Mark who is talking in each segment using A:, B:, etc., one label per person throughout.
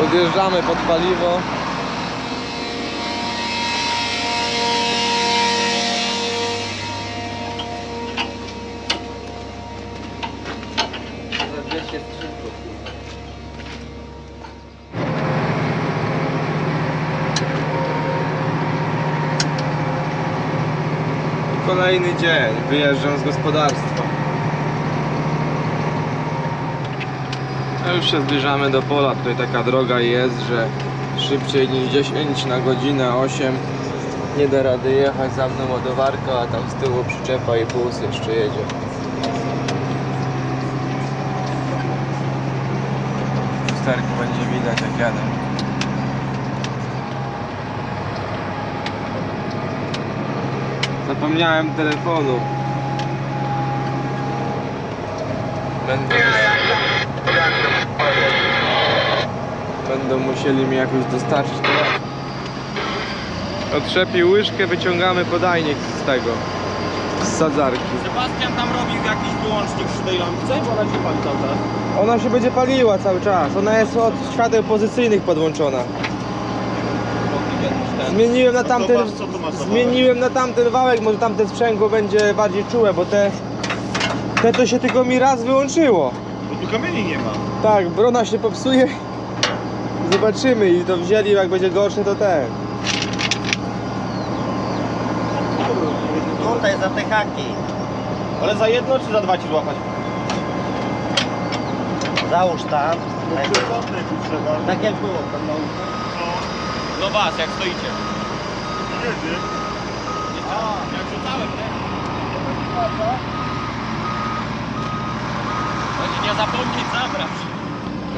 A: Podjeżdżamy pod paliwo. Za 200 skrzydło. Kolejny dzień, wyjeżdżam z gospodarstwa. A już się zbliżamy do pola, tutaj taka droga jest, że szybciej niż 10 na godzinę 8 nie da rady jechać, za mną ładowarka, a tam z tyłu przyczepa i puls jeszcze jedzie. W lusterku będzie widać jak jadę. Zapomniałem telefonu. Będę... Będą musieli mi jakoś dostarczyć telefon. Otrzepił łyżkę, wyciągamy podajnik z tego. Z sadzarki.
B: Sebastian tam robił jakiś wyłącznik przy tej lampce, bo ona się pali cały czas.
A: Ona się będzie paliła cały czas. Ona jest od świateł pozycyjnych podłączona. Zmieniłem na tamten. Zmieniłem na tamten wałek, może tamte sprzęgło będzie bardziej czułe, bo te. Te to się tylko mi raz wyłączyło.
B: Bo tu kamieni nie ma.
A: Tak, brona się popsuje. Zobaczymy i to wzięli, jak będzie gorsze to ten.
C: Tutaj za te haki.
B: Ale za jedno czy za dwa ci złapać?
C: Załóż tam. Tak, tak jak było tam na
B: No was, jak stoicie. Kiedy? Jak rzucałem, nie? Będzie nie zapomnieć zabrać.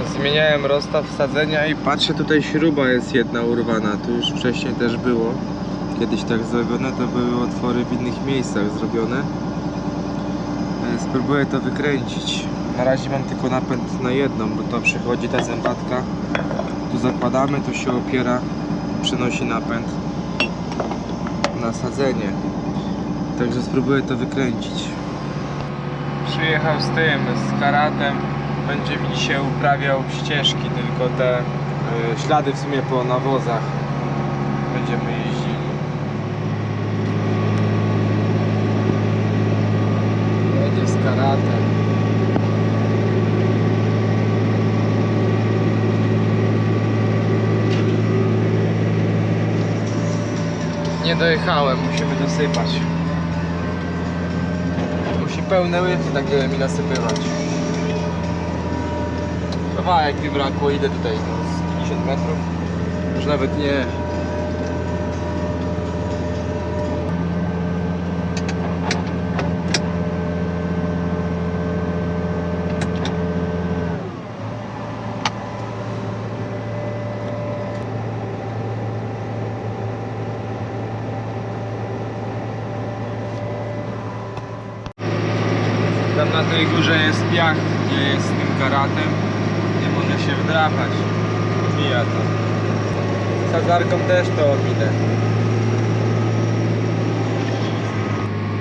A: Zmieniałem rozstaw sadzenia i patrzę, tutaj śruba jest jedna urwana. Tu już wcześniej też było. Kiedyś tak zrobione, to były otwory w innych miejscach zrobione. E, Spróbuję to wykręcić. Na razie mam tylko napęd na jedną, bo to przychodzi ta zębatka. Tu zakładamy, tu się opiera, przenosi napęd na sadzenie. Także spróbuję to wykręcić. Przyjechał z tym, z karatem. Będzie mi dzisiaj uprawiał ścieżki, tylko te y, ślady w sumie po nawozach. Będziemy jeździli. Jedzie z karatem. Nie dojechałem, musimy dosypać. Musi pełne łyfy tak mi nasypywać. Kawałek mi brakło, idę tutaj z 50 metrów. Już nawet nie. Tam na tej górze jest piach, gdzie jest z tym karatem. Wdrapać. Mija to. Sadzarką też to ominę.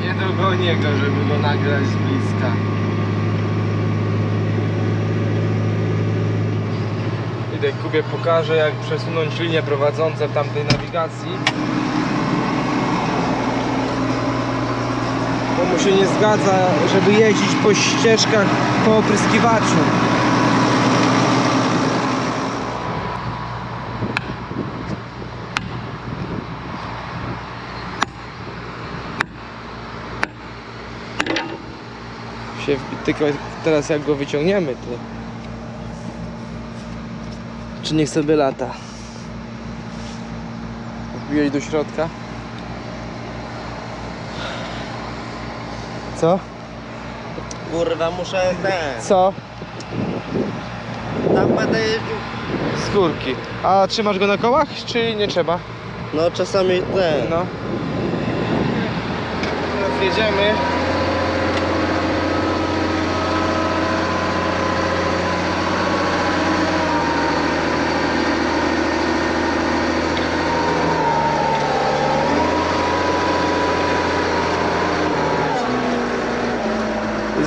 A: Nie dogonię go, żeby go nagrać z bliska. Idę Kubie pokażę jak przesunąć linie prowadzące w tamtej nawigacji. bo mu się nie zgadza, żeby jeździć po ścieżkach po opryskiwaczu. Tylko teraz jak go wyciągniemy, to czy niech sobie lata. Wbiłeś do środka? Co?
C: Kurwa, muszę ten.
A: Co?
C: Tam będę jeździł.
A: Skórki. A trzymasz go na kołach, czy nie trzeba?
C: No czasami ten.
A: No. Teraz jedziemy.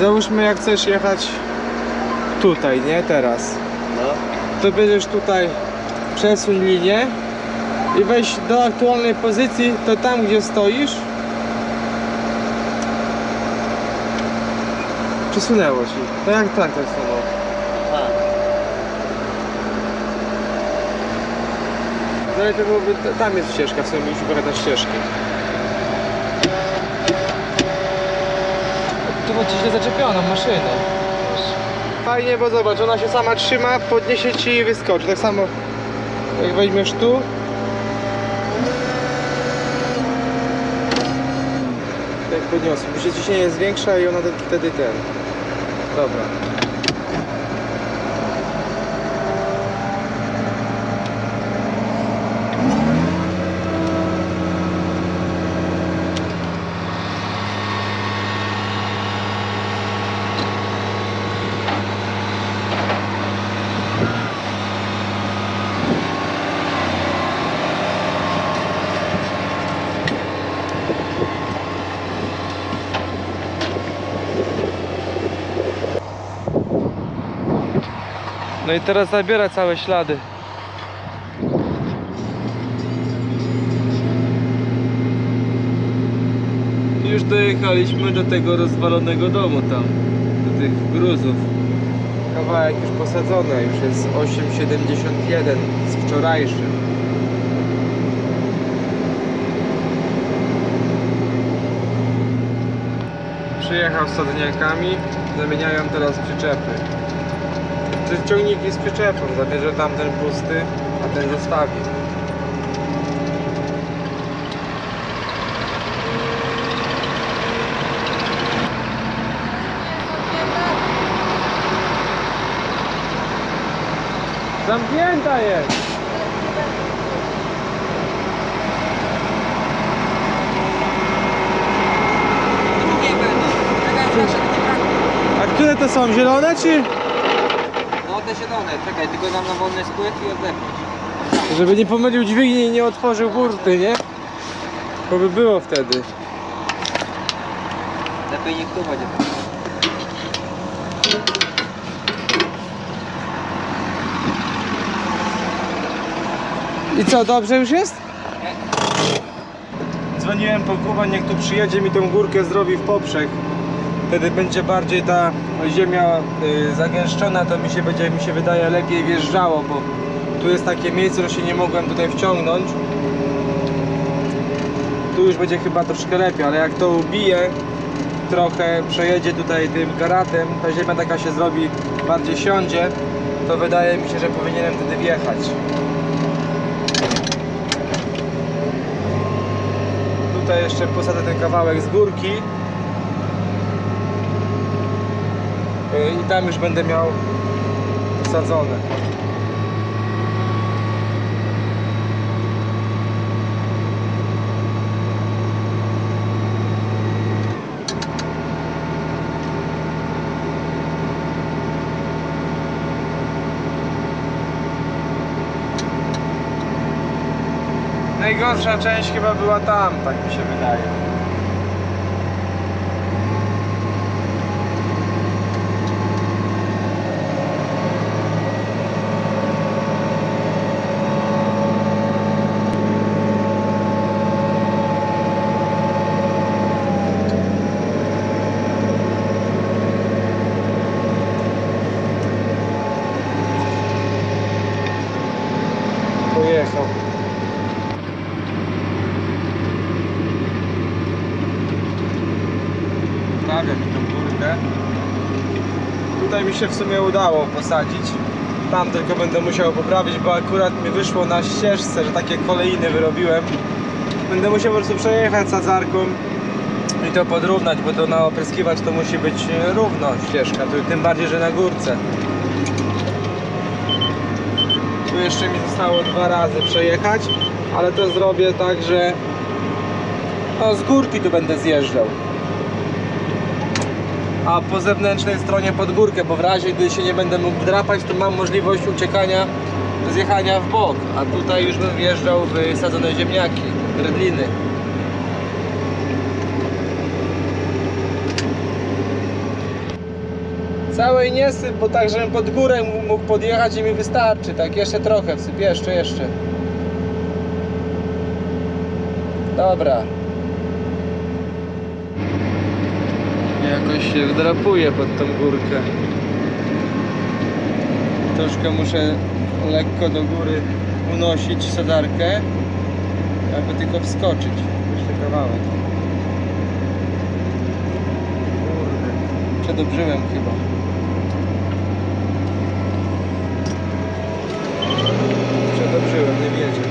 A: Załóżmy jak chcesz jechać tutaj, nie? Teraz.
C: No.
A: to bierzesz tutaj, przesuń linię i weź do aktualnej pozycji, to tam gdzie stoisz przesunęło ci. To jak tak to samo.
C: Tak.
A: No i to byłoby, tam jest ścieżka, w sumie już na ścieżki. Ma ci źle zaczepioną maszynę. Fajnie, bo zobacz, ona się sama trzyma, podniesie ci i wyskoczy. Tak samo jak weźmiesz tu. Tak podniosę. Myślę, że ciśnienie jest większa i ona wtedy ten. Dobra. No i teraz zabiera całe ślady. Już dojechaliśmy do tego rozwalonego domu tam, do tych gruzów. Kawałek już posadzony, już jest 8,71 z wczorajszym. Przyjechał z sadzeniakami, zamieniają teraz przyczepy. Czy ciągnik jest przyczepą, zabierze tamten pusty, a ten zostawi. Zamknięta jest! A które to są, zielone czy?
D: Czekaj, tylko nam na wolny spływ i odepnąć.
A: Żeby nie pomylił dźwigni i nie otworzył burty, nie? Bo by było wtedy.
D: Lepiej niech tu będzie.
A: I co, dobrze już jest? Dzwoniłem po Kuba, niech tu przyjedzie mi tą górkę zrobi w poprzek. Wtedy będzie bardziej ta ziemia y, zagęszczona, to mi się będzie, mi się wydaje, lepiej wjeżdżało, bo tu jest takie miejsce, że się nie mogłem tutaj wciągnąć. Tu już będzie chyba troszkę lepiej, ale jak to ubije trochę, przejedzie tutaj tym karatem, ta ziemia taka się zrobi, bardziej siądzie, to wydaje mi się, że powinienem wtedy wjechać. Tutaj jeszcze posadzę ten kawałek z górki. I tam już będę miał posadzone. Najgorsza część chyba była tam, tak mi się wydaje. Prawie mi tą górkę. Tutaj mi się w sumie udało posadzić. Tam tylko będę musiał poprawić, bo akurat mi wyszło na ścieżce, że takie kolejny wyrobiłem. Będę musiał po prostu przejechać sadzarką i to podrównać, bo to na opryskiwacz to musi być równo ścieżka, tym bardziej, że na górce. Jeszcze mi zostało dwa razy przejechać, ale to zrobię tak, że no, z górki tu będę zjeżdżał a po zewnętrznej stronie pod górkę, bo w razie gdy się nie będę mógł drapać, to mam możliwość uciekania, zjechania w bok, a tutaj już bym wjeżdżał w sadzone ziemniaki, redliny. Całej nie syp, bo tak, żebym pod górę mógł podjechać i mi wystarczy. Tak, jeszcze trochę wsyp, jeszcze, jeszcze. Dobra. Jakoś się wdrapuję pod tą górkę. Troszkę muszę lekko do góry unosić sadarkę, aby tylko wskoczyć. Jeszcze kawałek. Przedobrzyłem chyba. Przedobrzyłem, nie wiedzie.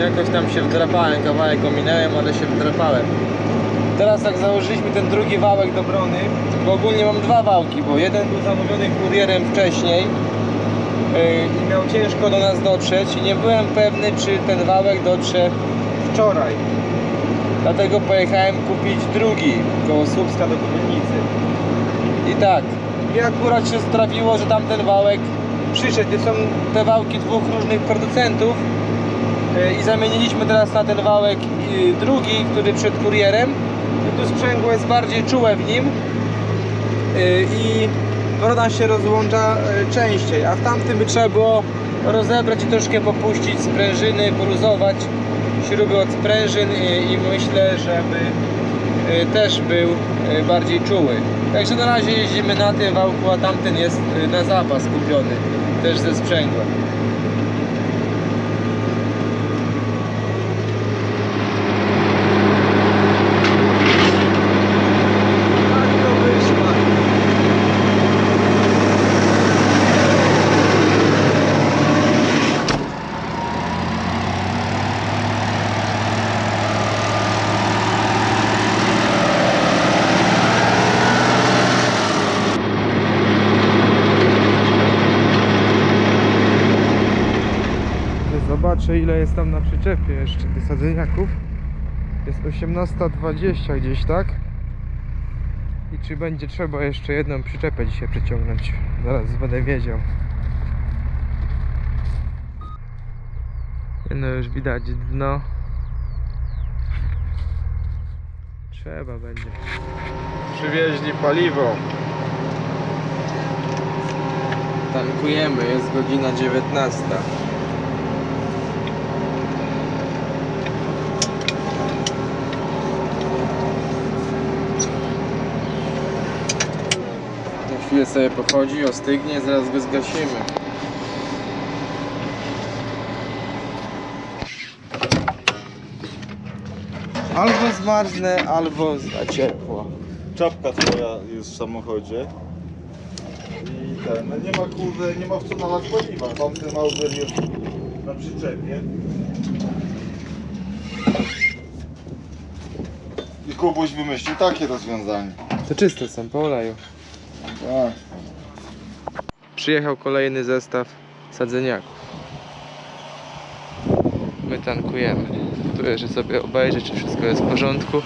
A: Jakoś tam się wdrapałem, kawałek ominąłem, ale się wdrapałem. Teraz jak założyliśmy ten drugi wałek do brony, bo ogólnie mam dwa wałki, bo jeden był zamówiony kurierem wcześniej yy, i miał ciężko do nas dotrzeć i nie byłem pewny, czy ten wałek dotrze wczoraj. Dlatego pojechałem kupić drugi koło Słupska do Kubielnicy. I tak, i akurat się trafiło, że tamten wałek przyszedł. Są te wałki dwóch różnych producentów yy, i zamieniliśmy teraz na ten wałek yy, drugi, który przed kurierem. I tu sprzęgło jest bardziej czułe w nim yy, i brona się rozłącza częściej, a w tamtym by trzeba było rozebrać i troszkę popuścić sprężyny, poluzować śruby od sprężyn i, myślę, żeby też był bardziej czuły. Także na razie jeździmy na tym wałku, a tamten jest y, na zapas kupiony, też ze sprzęgłem. Tak to wyszło. Zobaczę ile jest tam na przyczepie jeszcze tych sadzeniaków. Jest 18.20 gdzieś, tak? I czy będzie trzeba jeszcze jedną przyczepę dzisiaj przeciągnąć? Zaraz będę wiedział. No już widać dno. Trzeba będzie. Przywieźli paliwo. Tankujemy, jest godzina 19. Na chwilę sobie pochodzi, ostygnie, zaraz go zgasimy. Albo zmarznę, albo za ciepło.
E: Czapka twoja jest w samochodzie. I ten, no nie ma kurde, nie ma w co nalać paliwa. Tamten Mauser jest na przyczepie. I Kubuś wymyślił takie rozwiązanie.
A: To czyste są, po oleju. Przyjechał kolejny zestaw sadzeniaków. My tankujemy. Tu jeszcze sobie obejrzeć, czy wszystko jest w porządku.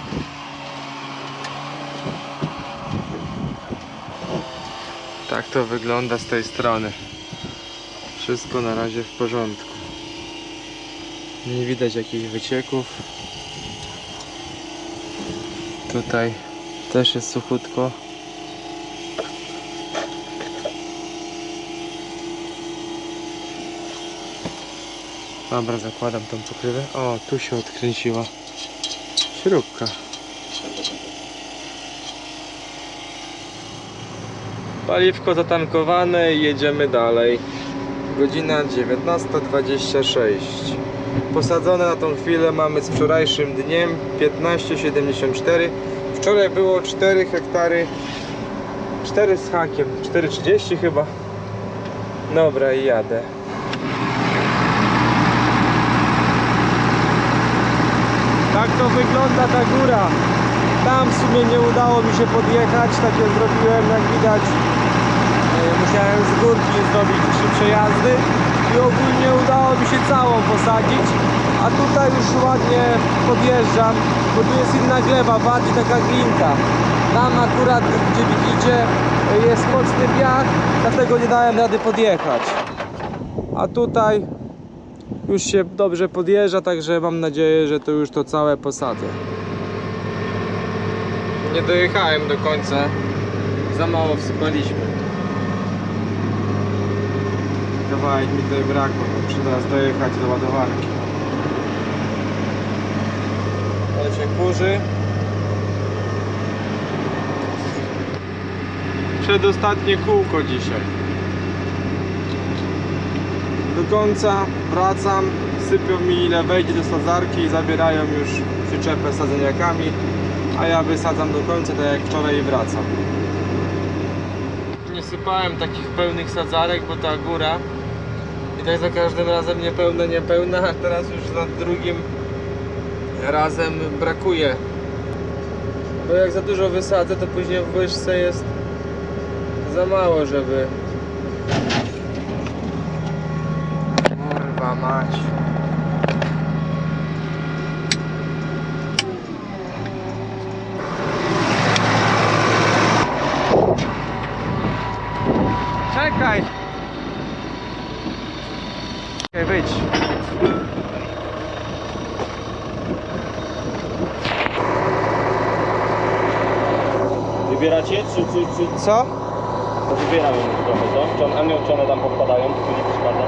A: Tak to wygląda z tej strony. Wszystko na razie w porządku. Nie widać jakichś wycieków. Tutaj też jest suchutko. Dobra, zakładam tą pokrywę. O, tu się odkręciła śrubka. Paliwko zatankowane i jedziemy dalej. Godzina 19.26. Posadzone na tą chwilę mamy z wczorajszym dniem 15,74. Wczoraj było 4 hektary 4 z hakiem, 4,30 chyba. Dobra i jadę. Tak to wygląda ta góra. Tam w sumie nie udało mi się podjechać, takie zrobiłem jak widać. e, Musiałem z górki zrobić trzy przejazdy i ogólnie udało mi się całą posadzić. A tutaj już ładnie podjeżdżam, bo tu jest inna gleba, bardziej taka glinka. Tam akurat, gdzie widzicie, jest mocny piach, dlatego nie dałem rady podjechać. A tutaj już się dobrze podjeżdża, także mam nadzieję, że to już to całe posadzę. Nie dojechałem do końca. Za mało wsypaliśmy. Kawałek mi tutaj brakło, muszę teraz dojechać do ładowarki. Ale się kurzy. Przedostatnie kółko dzisiaj. Do końca wracam, sypią mi ile wejdzie do sadzarki i zabierają już przyczepę sadzeniakami, a ja wysadzam do końca, tak jak wczoraj i wracam. Nie sypałem takich pełnych sadzarek, bo ta góra i tak za każdym razem niepełna, niepełna, a teraz już za drugim razem brakuje. Bo jak za dużo wysadzę, to później w łyżce jest za mało, żeby... Kurwa mać. Czekaj! Czekaj, wyjdź.
B: Wybieracie, czy, czy, czy
A: Co?
B: to wybieram ją trochę, co? Czy, on, a nie, czy one tam podpadają, to nie przeszkadza?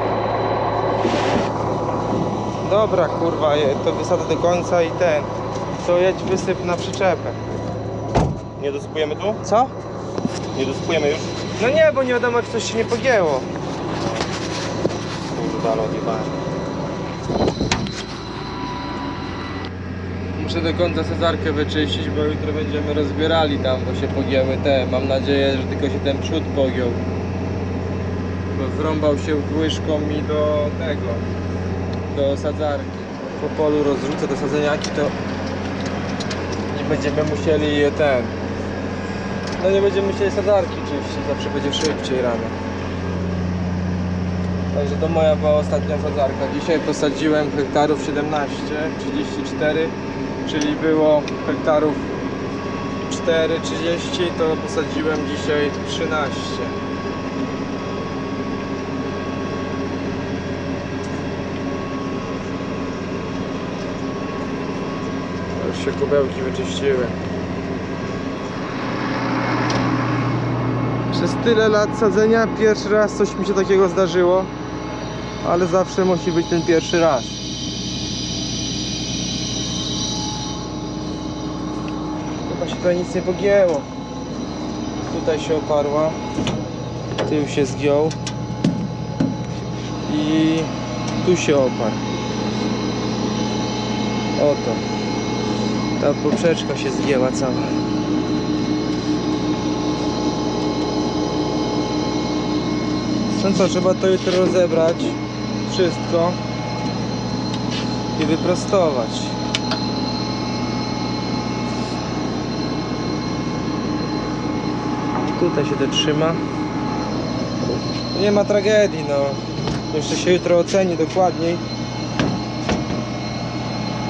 A: Dobra, kurwa, to wysadzę do końca i ten. To jedź wysyp na przyczepę.
B: Nie dosypujemy tu?
A: Co?
B: Nie dosypujemy już?
A: No nie, bo nie wiadomo, czy coś się nie pogięło.
B: Kurwa, no.
A: Muszę do końca sadzarkę wyczyścić, bo jutro będziemy rozbierali tam, bo się pogięły te. Mam nadzieję, że tylko się ten przód pogiął. Bo wrąbał się łyżką mi do tego, do sadzarki. Po polu rozrzucę te sadzeniaki, to nie będziemy musieli je ten... No nie będziemy musieli sadzarki czyścić, zawsze będzie szybciej rano. Także to moja była ostatnia sadzarka. Dzisiaj posadziłem hektarów 17, 34, czyli było hektarów 4, 30, to posadziłem dzisiaj 13. się kubełki wyczyściły. Przez tyle lat sadzenia pierwszy raz coś mi się takiego zdarzyło, ale zawsze musi być ten pierwszy raz. Chyba się tutaj nic nie pogięło. Tutaj się oparła, tył się zgiął i tu się oparł. Oto. Ta poprzeczka się zgięła cała. No co, trzeba to jutro rozebrać wszystko i wyprostować. Tutaj się to trzyma. Nie ma tragedii, no. Jeszcze się jutro oceni dokładniej.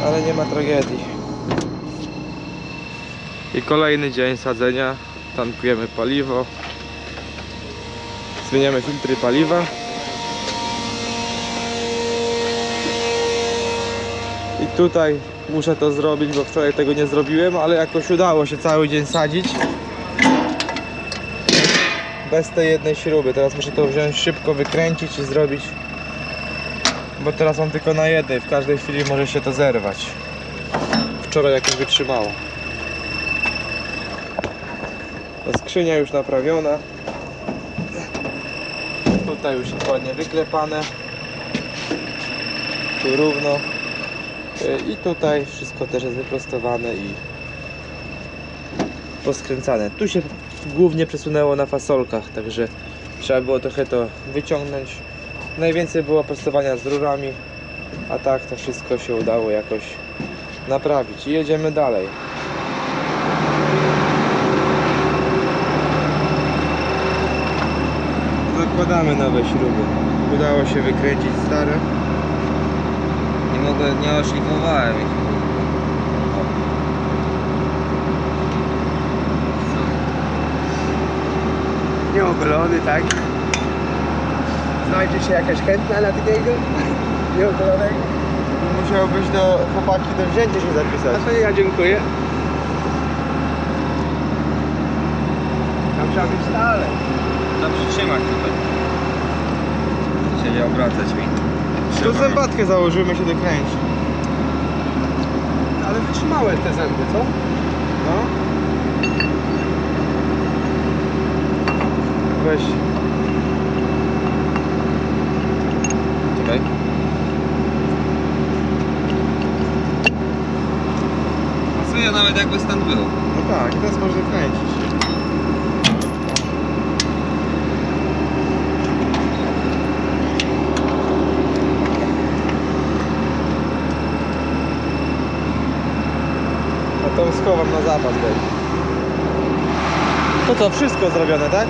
A: Ale nie ma tragedii. I kolejny dzień sadzenia. Tankujemy paliwo. Zmieniamy filtry paliwa. I tutaj muszę to zrobić, bo wczoraj tego nie zrobiłem, ale jakoś udało się cały dzień sadzić. Bez tej jednej śruby. Teraz muszę to wziąć szybko, wykręcić i zrobić. Bo teraz mam tylko na jednej. W każdej chwili może się to zerwać. Wczoraj jakoś wytrzymało. Ta skrzynia już naprawiona. Tutaj już jest ładnie wyklepane. Tu równo. Y, I tutaj wszystko też jest wyprostowane i poskręcane. Tu się głównie przesunęło na fasolkach, także trzeba było trochę to wyciągnąć. Najwięcej było prostowania z rurami, a tak to wszystko się udało jakoś naprawić. I jedziemy dalej. Zakładamy nowe śruby. Udało się wykręcić stare.
D: Nie mogę, nie oszlifowałem ich.
C: Nieogolony, tak? Znajdzie się jakaś chętna na takiego? Nieogolonego?
A: Musiałbyś do chłopaki do wzięcia się zapisać.
C: to ja dziękuję.
F: trzeba być dalej.
B: Przytrzymać tutaj. Się nie obracać mi.
A: Tu zębatkę założymy się dokręci.
F: Ale wytrzymałe te zęby, co?
A: No. Weź. Czekaj.
B: Pasuje nawet jakby stan był.
A: No tak, i teraz można kręcić. A tą schowam na zapas, będzie. To co, wszystko zrobione, tak?